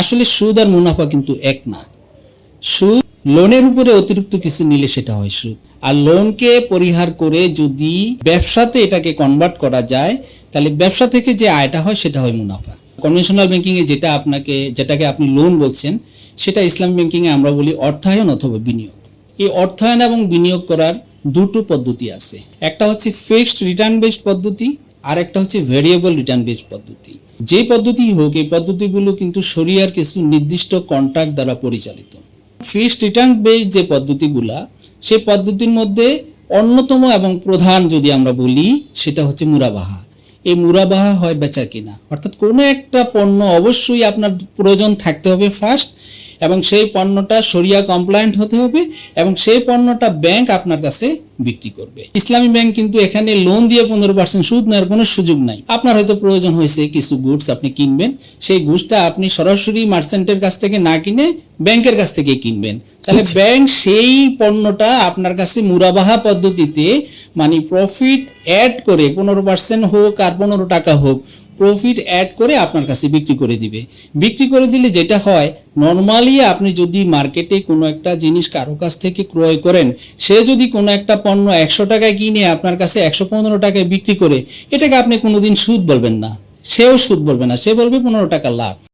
আসলে সুদ আর মুনাফা কিন্তু এক না। সুদ, লোনের উপরে অতিরিক্ত কিছু নিলে সেটা হয় সুদ। আর লোনকে পরিহার করে যদি ব্যবসাতে এটাকে কনভার্ট করা যায়, তাহলে ব্যবসা থেকে যে আয়টা হয় সেটা হয় মুনাফা। কনভেনশনাল ব্যাংকিং এ যেটা আপনাকে, যেটাকে আপনি লোন বলছেন, সেটা ইসলাম ব্যাংকিং এ আমরা বলি অর্থায়ন অথবা বিনিয়োগ। এই অর্থায়ন এবং বিনিয়োগ করার দুটো পদ্ধতি আছে। একটা হচ্ছে ফিক্সড রিটার্ন বেসড পদ্ধতি আর একটা হচ্ছে ভেরিয়েবল রিটার্ন বেসড পদ্ধতি। যে পদ্ধতি হোক, এই পদ্ধতিগুলো কিন্তু শরিয়ার কিছু নির্দিষ্ট কন্ট্রাক্ট দ্বারা পরিচালিত। ফিক্সড রিটার্ন বেস যে পদ্ধতিগুলা, সে পদ্ধতির মধ্যে অন্যতম এবং প্রধান যদি আমরা বলি, সেটা হচ্ছে মুরাবাহা। এই মুরাবাহা হয় বেচা কিনা। অর্থাৎ কোনো একটা পণ্য অবশ্যই আপনার প্রয়োজন থাকতে হবে ফার্স্ট এবং সেই পণ্যটা সরিয়া কমপ্লায়েন্ট হতে হবে এবং সেই পণ্যটা ব্যাংক আপনার কাছে বিক্রি করবে। ইসলামী ব্যাংক কিন্তু এখানে লোন দিয়ে পনেরো পার্সেন্ট সুদ নেওয়ার কোনো সুযোগ নাই। আপনার হয়তো প্রয়োজন হয়েছে কিছু গুডস আপনি কিনবেন সেই গুডসটা আপনি সরাসরি মার্চেন্টের কাছ থেকে না কিনে ব্যাংকের কাছ থেকে কিনবেন। তাহলে ব্যাংক সেই পণ্যটা আপনার কাছে মুরাবাহা পদ্ধতিতে মানে প্রফিট অ্যাড করে পনেরো পার্সেন্ট হোক আর পনেরো টাকা হোক প্রফিট অ্যাড করে আপনার কাছে বিক্রি করে দিবে। বিক্রি করে দিলে যেটা হয় নর্মালি আপনি যদি মার্কেটে কোনো একটা জিনিস কারও কাছ থেকে ক্রয় করেন, সে যদি কোনো একটা পণ্য একশো টাকায় কিনে আপনার কাছে একশো পনেরো টাকায় বিক্রি করে, এটাকে আপনি কোনোদিন সুদ বলবেন না। সেও সুদ বলবে না, সে বলবে পনেরো টাকা লাভ।